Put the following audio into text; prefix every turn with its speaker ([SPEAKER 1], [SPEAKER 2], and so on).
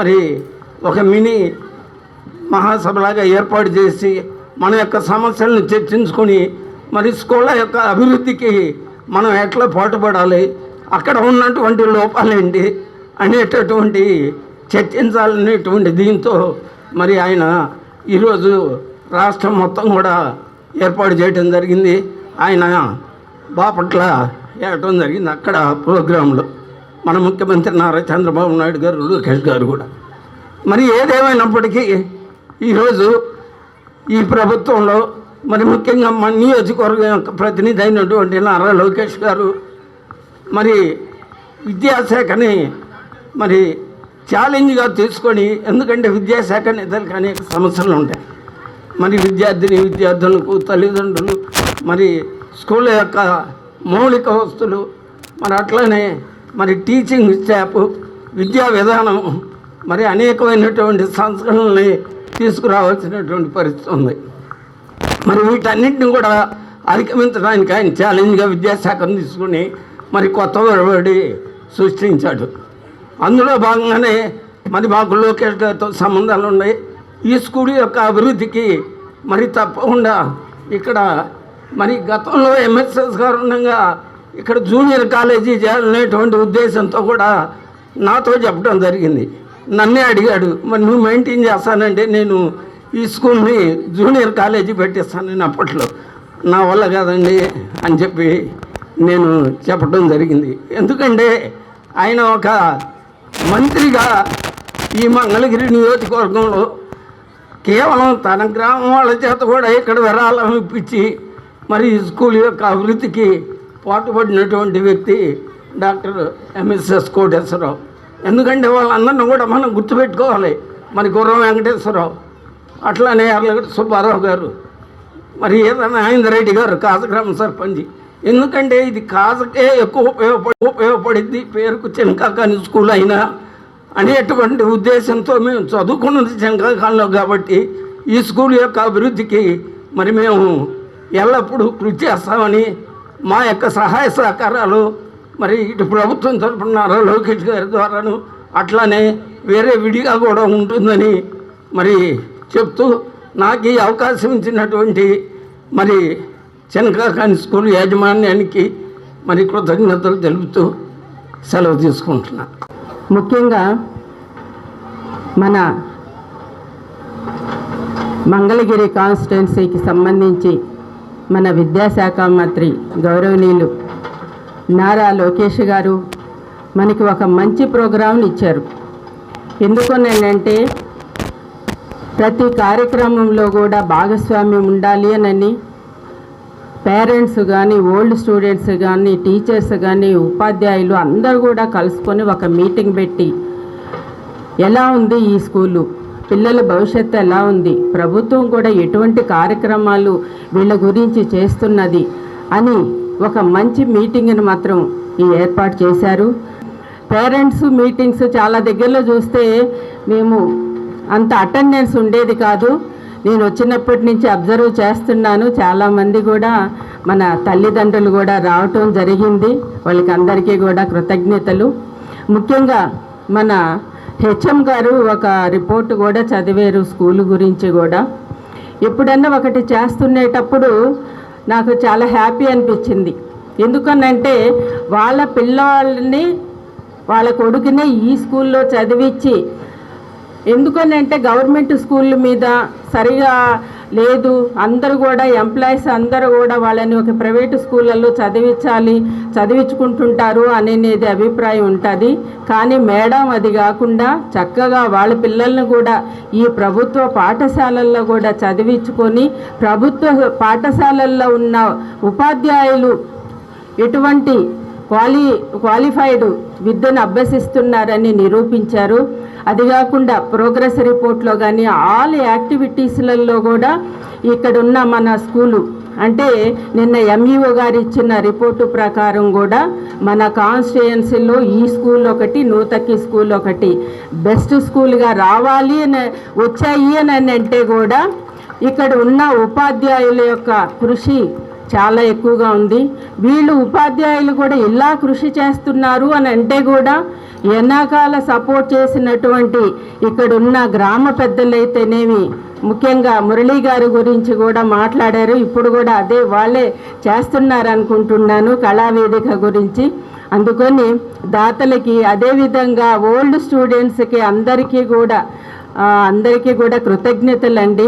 [SPEAKER 1] మరి ఒక మినీ మహాసభలాగా ఏర్పాటు చేసి మన యొక్క సమస్యలను చర్చించుకొని మరి స్కూళ్ళ యొక్క అభివృద్ధికి మనం ఎట్లా పాటుపడాలి? అక్కడ ఉన్నటువంటి లోపాలేంటి అనేటటువంటి చర్చించాలనేటువంటి దీంతో మరి ఆయన ఈరోజు రాష్ట్రం మొత్తం కూడా ఏర్పాటు చేయడం జరిగింది. ఆయన బాపట్ల వేయటం జరిగింది అక్కడ ప్రోగ్రాంలో. మన ముఖ్యమంత్రి నారా చంద్రబాబు నాయుడు గారు లోకేష్ గారు కూడా. మరి ఏదేమైనప్పటికీ ఈరోజు ఈ ప్రభుత్వంలో మరి ముఖ్యంగా మన నియోజకవర్గం యొక్క ప్రతినిధి అయినటువంటి నారా లోకేష్ గారు మరి విద్యాశాఖని మరి ఛాలెంజ్గా తీసుకొని ఎందుకంటే విద్యాశాఖ నిధులకు అనేక సమస్యలు ఉంటాయి. మరి విద్యార్థిని విద్యార్థులకు తల్లిదండ్రులు మరి స్కూల్ యొక్క మౌలిక వస్తువులు మరి అట్లనే మరి టీచింగ్ స్టాఫ్ విద్యా విధానం మరి అనేకమైనటువంటి సంస్కరణల్ని తీసుకురావాల్సినటువంటి పరిస్థితి ఉంది. మరి వీటన్నింటిని కూడా అధిగమించడానికి ఆయన ఛాలెంజ్గా విద్యాశాఖను తీసుకుని మరి కొత్త ఒరవడి సృష్టించాడు. అందులో భాగంగానే మరి మాకు లోకేష్ గారితో సంబంధాలు ఉన్నాయి. ఈ స్కూల్ యొక్క అభివృద్ధికి మరి తప్పకుండా ఇక్కడ మరి గతంలో ఎంఎస్ఎస్ గారు ఉండగా ఇక్కడ జూనియర్ కాలేజీ చేయాలనేటువంటి ఉద్దేశంతో కూడా నాతో చెప్పడం జరిగింది. నన్నే అడిగాడు మరి నువ్వు మెయింటైన్ చేస్తానంటే నేను ఈ స్కూల్ని జూనియర్ కాలేజీ పెట్టిస్తాను నేను అప్పట్లో. నా వల్ల కాదండి అని చెప్పి నేను చెప్పడం జరిగింది. ఎందుకంటే ఆయన ఒక మంత్రిగా ఈ మంగళగిరి నియోజకవర్గంలో కేవలం తన గ్రామం వాళ్ళ చేత కూడా ఇక్కడ విరాళం ఇప్పించి మరి ఈ స్కూల్ యొక్క అభివృద్ధికి పాటుపడినటువంటి వ్యక్తి డాక్టర్ ఎంఎస్ఎస్ కోటేశ్వరరావు. ఎందుకంటే వాళ్ళందరినీ కూడా మనం గుర్తుపెట్టుకోవాలి. మరి గుర్రం వెంకటేశ్వరరావు అట్లానే అర్లగడ్డ సుబ్బారావు గారు మరి ఏదైనా రెడ్డి గారు కాజగ్రామ సర్పంచ్. ఎందుకంటే ఇది కాజకే ఎక్కువ ఉపయోగపడి ఉపయోగపడింది పేరుకు చెనకాకాని స్కూల్ అయినా అనేటువంటి ఉద్దేశంతో మేము చదువుకున్నది చెనకాకాలంలో కాబట్టి ఈ స్కూల్ యొక్క అభివృద్ధికి మరి మేము ఎల్లప్పుడూ కృషి చేస్తామని మా యొక్క సహాయ సహకారాలు మరి ఇటు ప్రభుత్వం తరపున లోకేష్ గారి ద్వారాను అట్లానే వేరే విడిగా కూడా ఉంటుందని మరి చెప్తూ నాకు ఈ అవకాశం ఇచ్చినటువంటి మరి చెనకాకాని స్కూల్ యాజమాన్యానికి మరి కృతజ్ఞతలు తెలుపుతూ సెలవు తీసుకుంటున్నా.
[SPEAKER 2] ముఖ్యంగా మన మంగళగిరి కాన్స్టిట్యున్సీకి సంబంధించి మన విద్యాశాఖ మంత్రి గౌరవనీయులు నారా లోకేష్ గారు మనకి ఒక మంచి ప్రోగ్రాంని ఇచ్చారు. ఎందుకనంటే ప్రతి కార్యక్రమంలో కూడా భాగస్వామ్యం ఉండాలి అని పేరెంట్స్ కానీ ఓల్డ్ స్టూడెంట్స్ కానీ టీచర్స్ కానీ ఉపాధ్యాయులు అందరూ కూడా కలుసుకొని ఒక మీటింగ్ పెట్టి ఎలా ఉంది ఈ స్కూలు? పిల్లల భవిష్యత్తు ఎలా ఉంది? ప్రభుత్వం కూడా ఎటువంటి కార్యక్రమాలు వీళ్ళ గురించి చేస్తున్నది అని ఒక మంచి మీటింగ్ని మాత్రం ఈ ఏర్పాటు చేశారు. పేరెంట్స్ మీటింగ్స్ చాలా దగ్గరలో చూస్తే మేము అంత అటెండెన్స్ ఉండేది కాదు. నేను వచ్చినప్పటి నుంచి అబ్జర్వ్ చేస్తున్నాను. చాలామంది కూడా మన తల్లిదండ్రులు కూడా రావటం జరిగింది. వాళ్ళకి అందరికీ కూడా కృతజ్ఞతలు. ముఖ్యంగా మన హెచ్ఎం గారు ఒక రిపోర్ట్ కూడా చదివారు స్కూల్ గురించి కూడా. ఎప్పుడన్నా ఒకటి చేస్తునేటప్పుడు నాకు చాలా హ్యాపీ అనిపించింది. ఎందుకనంటే వాళ్ళ పిల్లల్ని వాళ్ళ కొడుకునే ఈ స్కూల్లో చదివించి ఎందుకనంటే గవర్నమెంట్ స్కూల్ మీద సరిగా లేదు అందరూ కూడా ఎంప్లాయీస్ అందరూ కూడా వాళ్ళని ఒక ప్రైవేటు స్కూళ్ళల్లో చదివించాలి చదివించుకుంటుంటారు అనేది అభిప్రాయం ఉంటుంది. కానీ మేడం అది కాకుండా చక్కగా వాళ్ళ పిల్లల్ని కూడా ఈ ప్రభుత్వ పాఠశాలల్లో కూడా చదివించుకొని ప్రభుత్వ పాఠశాలల్లో ఉన్న ఉపాధ్యాయులు ఎటువంటి క్వాలి క్వాలిఫైడ్ విద్యను అభ్యసిస్తున్నారని నిరూపించారు. అది కాకుండా ప్రోగ్రెస్ రిపోర్ట్లో కానీ ఆల్ యాక్టివిటీస్లలో కూడా ఇక్కడ ఉన్న మన స్కూలు అంటే నిన్న ఎంఈఓ గారు ఇచ్చిన రిపోర్టు ప్రకారం కూడా మన కాన్స్టిట్యుయెన్సీలో ఈ స్కూల్ ఒకటి నూతకి స్కూల్ ఒకటి. బెస్ట్ స్కూల్గా రావాలి అని వచ్చాయి అని అంటే కూడా ఇక్కడ ఉన్న ఉపాధ్యాయుల యొక్క కృషి చాలా ఎక్కువగా ఉంది. వీళ్ళు ఉపాధ్యాయులు కూడా ఇలా కృషి చేస్తున్నారు అని అంటే కూడా ఎన్నాకాల సపోర్ట్ చేసినటువంటి ఇక్కడున్న గ్రామ పెద్దలైతేనేమి ముఖ్యంగా మురళీ గారి గురించి కూడా మాట్లాడారు. ఇప్పుడు కూడా అదే వాళ్ళే చేస్తున్నారు అనుకుంటున్నాను కళావేదిక గురించి. అందుకని దాతలకి అదేవిధంగా ఓల్డ్ స్టూడెంట్స్కి అందరికీ కూడా అందరికీ కూడా కృతజ్ఞతలండి.